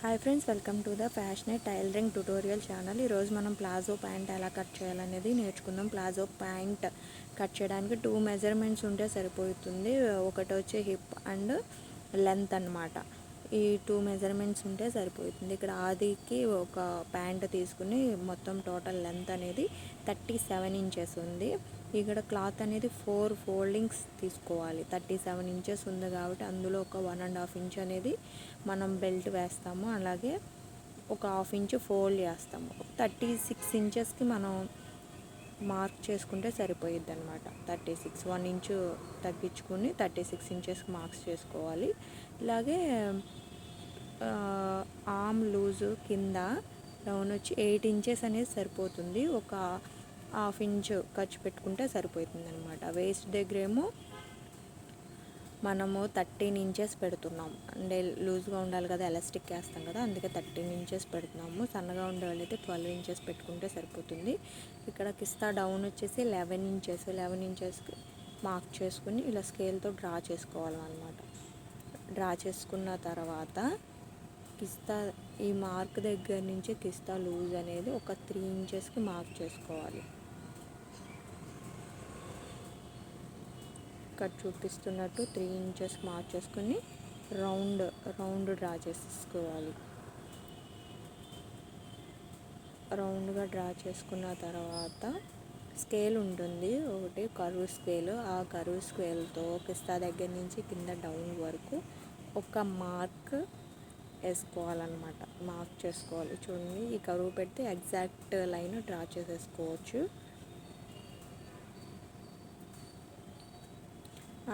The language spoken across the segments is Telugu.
Hi friends welcome to the Fashionate tailoring tutorial channel. ఈరోజు మనం ప్లాజో ప్యాంట్ ఎలా కట్ చేయాలనేది నేర్చుకుందాం. ప్లాజో ప్యాంట్ కట్ చేయడానికి టూ మెజర్మెంట్స్ ఉంటే సరిపోతుంది. ఒకటి వచ్చే హిప్ అండ్ లెంత్ అన్నమాట. ఈ టూ మెజర్మెంట్స్ ఉంటే సరిపోతుంది. ఇక్కడ ఆదికి ఒక ప్యాంట్ తీసుకుని మొత్తం టోటల్ లెంత్ అనేది థర్టీ సెవెన్ ఇంచెస్ ఉంది. ఇక్కడ క్లాత్ అనేది ఫోర్ ఫోల్డింగ్స్ తీసుకోవాలి. థర్టీ సెవెన్ ఇంచెస్ ఉంది కాబట్టి అందులో ఒక వన్ అండ్ హాఫ్ ఇంచ్ అనేది మనం బెల్ట్ వేస్తాము. అలాగే ఒక హాఫ్ ఇంచ్ ఫోల్డ్ చేస్తాము. థర్టీ సిక్స్ ఇంచెస్కి మనం మార్క్ చేసుకుంటే సరిపోయిద్ది అనమాట థర్టీ సిక్స్ వన్ ఇంచు తగ్గించుకుని థర్టీ సిక్స్ ఇంచెస్కి మార్క్స్ చేసుకోవాలి. ఇలాగే ఆమ్ లూజు కింద డౌన్ వచ్చి ఎయిట్ ఇంచెస్ అనేది సరిపోతుంది. ఒక హాఫ్ ఇంచ్ ఖర్చు పెట్టుకుంటే సరిపోతుంది అనమాట వేస్ట్ దగ్గర ఏమో మనము థర్టీన్ ఇంచెస్ పెడుతున్నాం. అంటే లూజ్గా ఉండాలి కదా ఎలాస్టిక్ వేస్తాం కదా అందుకే థర్టీన్ ఇంచెస్ పెడుతున్నాము. సన్నగా ఉండే వాళ్ళైతే ట్వెల్వ్ ఇంచెస్ పెట్టుకుంటే సరిపోతుంది. ఇక్కడ కిస్తా డౌన్ వచ్చేసి లెవెన్ ఇంచెస్. లెవెన్ ఇంచెస్కి మార్క్ చేసుకుని ఇలా స్కేల్తో డ్రా చేసుకోవాలన్నమాట. డ్రా చేసుకున్న తర్వాత కిస్తా ఈ మార్క్ దగ్గర నుంచి కిస్తా లూజ్ అనేది ఒక త్రీ ఇంచెస్కి మార్క్ చేసుకోవాలి. ఇక్కడ చూపిస్తున్నట్టు త్రీ ఇంచెస్ మార్క్ చేసుకుని రౌండ్ రౌండ్ డ్రా చేసుకోవాలి. రౌండ్గా డ్రా చేసుకున్న తర్వాత స్కేల్ ఉంటుంది ఒకటి కరువు స్కేల్. ఆ కరువు స్కేల్తో కిస్తా దగ్గర నుంచి కింద డౌన్ వరకు ఒక మార్క్ వేసుకోవాలన్నమాట. మార్క్ చేసుకోవాలి. చూడండి ఈ కరువు పెడితే ఎగ్జాక్ట్ లైన్ డ్రా చేసేసుకోవచ్చు.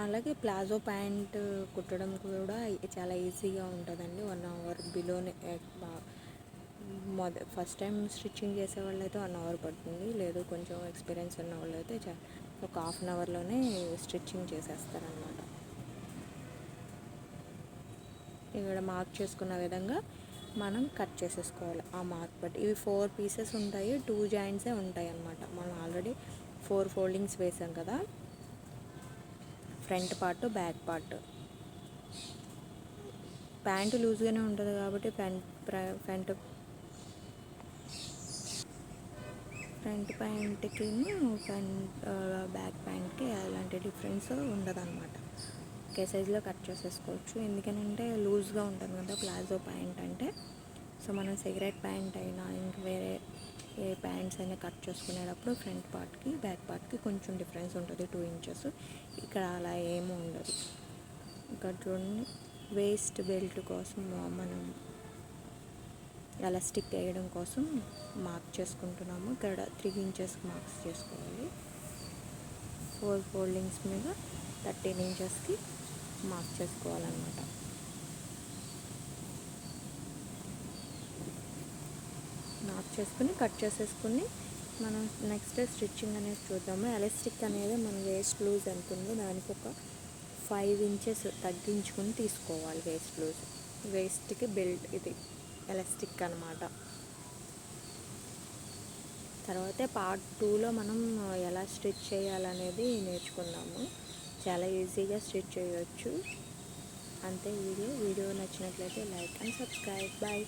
అలాగే ప్లాజో ప్యాంట్ కుట్టడం కూడా చాలా ఈజీగా ఉంటుందండి. వన్ అవర్ బిలోనే మొద ఫస్ట్ టైం స్టిచ్చింగ్ చేసే వాళ్ళైతే వన్ అవర్ పడుతుంది. లేదు కొంచెం ఎక్స్పీరియన్స్ ఉన్న వాళ్ళు అయితే ఒక హాఫ్ అన్ అవర్లోనే స్టిచ్చింగ్ చేసేస్తారనమాట ఇక్కడ మార్క్ చేసుకున్న విధంగా మనం కట్ చేసేసుకోవాలి. ఆ మార్క్ బట్టి. ఇవి ఫోర్ పీసెస్ ఉంటాయి టూ జాయింట్సే ఉంటాయి అన్నమాట. మనం ఆల్రెడీ ఫోర్ ఫోల్డింగ్స్ వేసాం కదా. Front part back part pant లూజ్గానే ఉంటుంది కాబట్టి ఫ్రంట్ ఫ్రంట్ ఫ్రంట్ ప్యాంట్కి ఫ్రంట్ బ్యాక్ ప్యాంట్కి అలాంటి డిఫరెన్స్ ఉండదన్నమాట. ఒకే సైజులో కట్ చేసేసుకోవచ్చు. ఎందుకనంటే లూజ్గా ఉంటుంది కదా ప్లాజో ప్యాంట్ అంటే. సో మనం సిగరెట్ ప్యాంట్ అయినా ఇంక వేరే ఏ ప్యాంట్స్ అయినా కట్ చేసుకునేటప్పుడు ఫ్రంట్ పార్ట్కి బ్యాక్ పార్ట్కి కొంచెం డిఫరెన్స్ ఉంటుంది టూ ఇంచెస్. ఇక్కడ అలా ఏమీ ఉండదు. ఇక్కడ చూడండి వేస్ట్ బెల్ట్ కోసం మనం ఎలాస్టిక్ వేయడం కోసం మార్క్ చేసుకుంటున్నాము. ఇక్కడ త్రీ ఇంచెస్ మార్క్స్ చేసుకోవాలి. ఫోర్ ఫోల్డింగ్స్ మీద థర్టీన్ ఇంచెస్కి మార్క్ చేసుకోవాలన్నమాట. మార్క్ చేసుకుని కట్ చేసేసుకుని మనం నెక్స్ట్ స్టిచ్చింగ్ అనేది చూద్దాము. ఎలాస్టిక్ అనేది మన వేస్ట్ లూజ్ ఎంత ఉందో దానికి ఒక ఫైవ్ ఇంచెస్ తగ్గించుకుని తీసుకోవాలి వేస్ట్ లూజ్ వేస్ట్కి బెల్ట్ ఇది ఎలాస్టిక్ అనమాట తర్వాత పార్ట్ టూలో మనం ఎలా స్టిచ్ చేయాలనేది నేర్చుకుందాము. చాలా ఈజీగా స్టిచ్ చేయవచ్చు అంతే వీడియో. వీడియో నచ్చినట్లయితే లైక్ అండ్ సబ్స్క్రైబ్. బాయ్